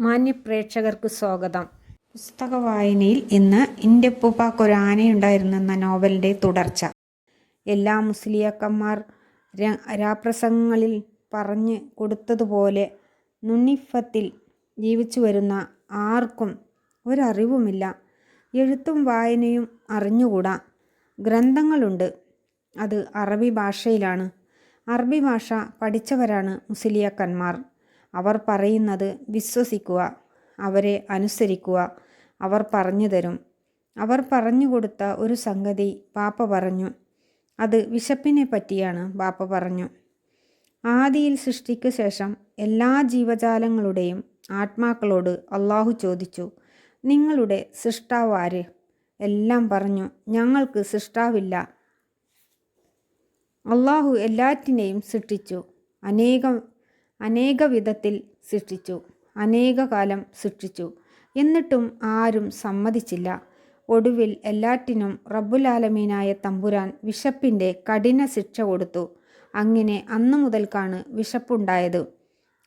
മാന്യപ്രേക്ഷകർക്ക് സ്വാഗതം. പുസ്തക വായനയിൽ ഇന്ന് എന്റെ ഉപ്പുപ്പാക്കൊരു ആനയുണ്ടായിരുന്നു എന്ന നോവലിന്റെ തുടർച്ച. എല്ലാ മുസ്ലിയാക്കന്മാർ രാപ്രസംഗങ്ങളിൽ പറഞ്ഞ് കൊടുത്തതുപോലെ നുണ്ണിഫത്തിൽ ജീവിച്ചു വരുന്ന ആർക്കും ഒരറിവുമില്ല. എഴുത്തും വായനയും അറിഞ്ഞുകൂടാ. ഗ്രന്ഥങ്ങളുണ്ട്. അത് അറബി ഭാഷയിലാണ്. അറബി ഭാഷ പഠിച്ചവരാണ് മുസ്ലിയാക്കന്മാർ. അവർ പറയുന്നത് വിശ്വസിക്കുക അവരെ അനുസരിക്കുക അവർ പറഞ്ഞു തരും. അവർ പറഞ്ഞു കൊടുത്ത ഒരു സംഗതി പാപ്പ പറഞ്ഞു. അത് വിശപ്പിനെ പറ്റിയാണ് പാപ്പ പറഞ്ഞു. ആദിയിൽ സൃഷ്ടിക്ക് ശേഷം എല്ലാ ജീവജാലങ്ങളുടെയും ആത്മാക്കളോട് അള്ളാഹു ചോദിച്ചു നിങ്ങളുടെ സൃഷ്ടാവ് ആര്? എല്ലാം പറഞ്ഞു ഞങ്ങൾക്ക് സൃഷ്ടാവില്ല. അള്ളാഹു എല്ലാറ്റിനെയും സൃഷ്ടിച്ചു. അനേകം അനേക വിധത്തിൽ സൃഷ്ടിച്ചു അനേക കാലം സൃഷ്ടിച്ചു. എന്നിട്ടും ആരും സമ്മതിച്ചില്ല. ഒടുവിൽ എല്ലാറ്റിനും റബ്ബുലാലമീനായ തമ്പുരാൻ വിശപ്പിന്റെ കഠിന ശിക്ഷ കൊടുത്തു. അങ്ങനെ അന്നു മുതൽക്കാണ് വിശപ്പുണ്ടായത്.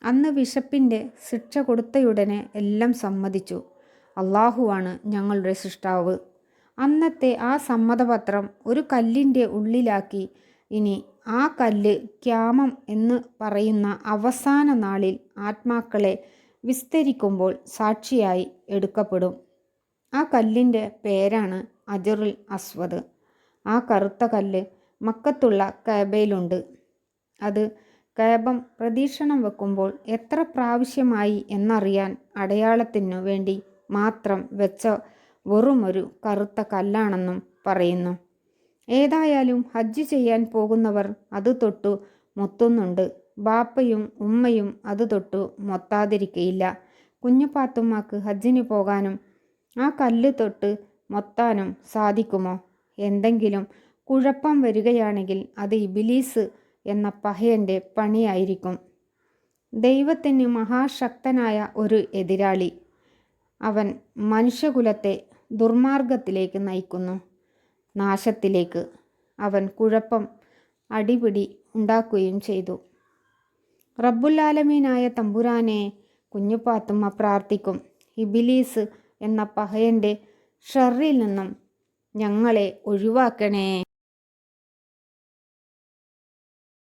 അന്ന് വിശപ്പിന്റെ ശിക്ഷ കൊടുത്തയുടനെ എല്ലാം സമ്മതിച്ചു. അള്ളാഹുവാണ് ഞങ്ങളുടെ സൃഷ്ടാവ്. അന്നത്തെ ആ സമ്മതപത്രം ഒരു കല്ലിന്റെ ഉള്ളിലാക്കി ഇനി ആ കല്ല് ക്യാമം എന്ന് പറയുന്ന അവസാന നാളിൽ ആത്മാക്കളെ വിസ്തരിക്കുമ്പോൾ സാക്ഷിയായി എടുക്കപ്പെടും. ആ കല്ലിന്റെ പേരാണ് അജറുൽ അസ്വദ്. ആ കറുത്ത കല്ല് മക്കത്തുള്ള കേബയിലുണ്ട്. അത് കേബം പ്രദീക്ഷണം വെക്കുമ്പോൾ എത്ര പ്രാവശ്യമായി എന്നറിയാൻ അടയാളത്തിനു വേണ്ടി മാത്രം വെച്ച വെറുമൊരു കറുത്ത കല്ലാണെന്നും പറയുന്നു. ഏതായാലും ഹജ്ജ് ചെയ്യാൻ പോകുന്നവർ അത് തൊട്ടു മൊത്തുന്നുണ്ട്. ബാപ്പയും ഉമ്മയും അത് തൊട്ടു മൊത്താതിരിക്കയില്ല. കുഞ്ഞുപാത്തുമ്മക്ക് ഹജ്ജിന് പോകാനും ആ കല്ല് തൊട്ട് മൊത്താനും സാധിക്കുമോ? എന്തെങ്കിലും കുഴപ്പം വരികയാണെങ്കിൽ അത് ഇബിലീസ് എന്ന പഹയന്റെ പണിയായിരിക്കും. ദൈവത്തിന് മഹാശക്തനായ ഒരു എതിരാളി. അവൻ മനുഷ്യകുലത്തെ ദുർമാർഗത്തിലേക്ക് നയിക്കുന്നു. നാശത്തിലേക്ക് അവൻ കുഴപ്പം അടിപിടി ഉണ്ടാക്കുകയും ചെയ്തു. റബ്ബുല്ലാലമീനായ തമ്പുരാനെ കുഞ്ഞുപാത്തുമ്മ പ്രാർത്ഥിക്കും. ഇബിലീസ് എന്ന പഹയന്റെ ഷറിൽ നിന്നും ഞങ്ങളെ ഒഴിവാക്കണേ.